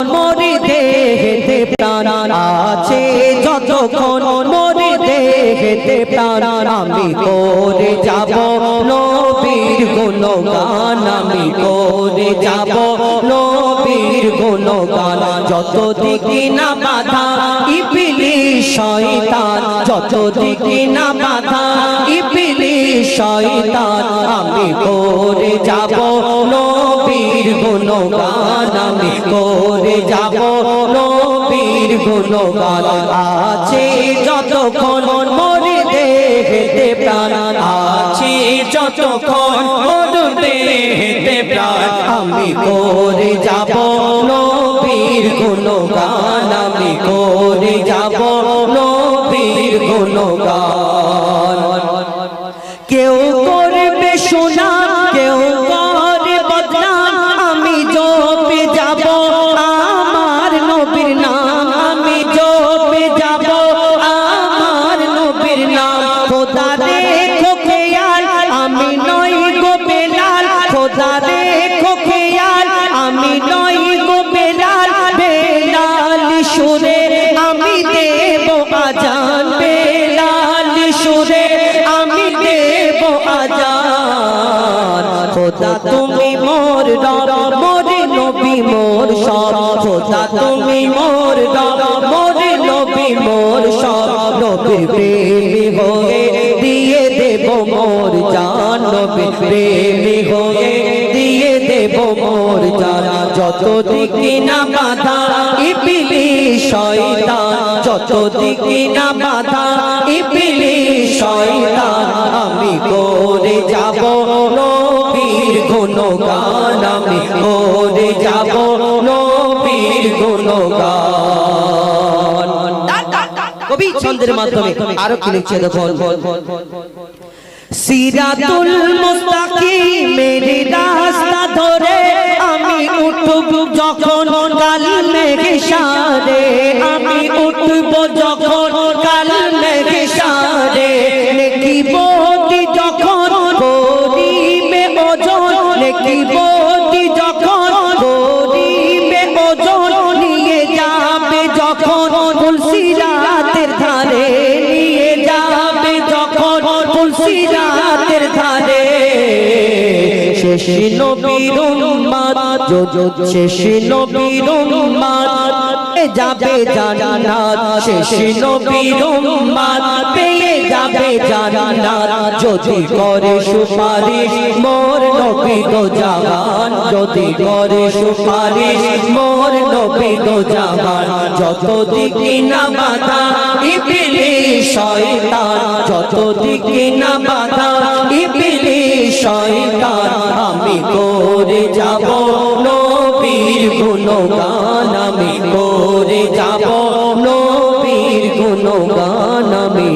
মরে দেহেতে প্রাণ আছে, যতক্ষণ মরে দেহেতে প্রাণ আমি করে যাব, নবীর গুণগান আমি করে যাব, নবীর গুণগান যত দিকে না বাধা ইপিলি শয়তান যত দিকে না বাধা ইপিলি শয়তান আমি করে যাব, নবীর গুণগান আমি করে যাব। নবীর গুণগান আছে, যতক্ষণ মরে দেহেতে প্রাণ আছে, যতক্ষণ মরে দেহেতে প্রাণ আমি করে যাব। নবীর গুণগান আমি করে যাব। নবীর গুণগান খোদা দেখো খেয়াল, আমি নই গো বেলাল বেলাল সুরে আমি দেব আজান, বেলাল সুরে আমি দেব আজান। খোদা তুমি মোর মোরে নবী, মোর সব। খোদা তুমি মোর মোরে নবী, মোর সব। প্রেমী হয়ে দিয়ে দেব মোর জান প্রেমী হয়ে দেব মোর জান। যত দিকে না বাধা, ইপিলি শয়তান। যত দিকে না বাধা, ইপিলি শয়তান। আমি করে যাব নবীর গুণগান। আমি করে যাব নবীর গুণগান। কবি ছন্দের মাধ্যমে আরও কি লিখছে দেখুন। সিরাতুল মুস্তাকিমের রাস্তা ধরে আমি উঠব যখন কাল মেঘে সারে। আমি উঠব যখন কাল মেঘে সারে। লিখিব যখন করিবে ওজন। লিখিব তুলসী ধারে শেষ নবীর উম্মত যো যো শেষ নবীর উম্মত। যাবে জান্নাত, শেষ নবীর উম্মত। পেয়ে যাবে জান্নাত, যদি করে সুপারিশ, মোর নবী তো যদি করে সুপারিশ, মোর নবী তো যত না বাধা শয়তান যত দিকে না বাধা ইবিলি শয়তান আমি করে যাব। নবীর গুণগান আমি করে যাব। নবীর গুণগান আমি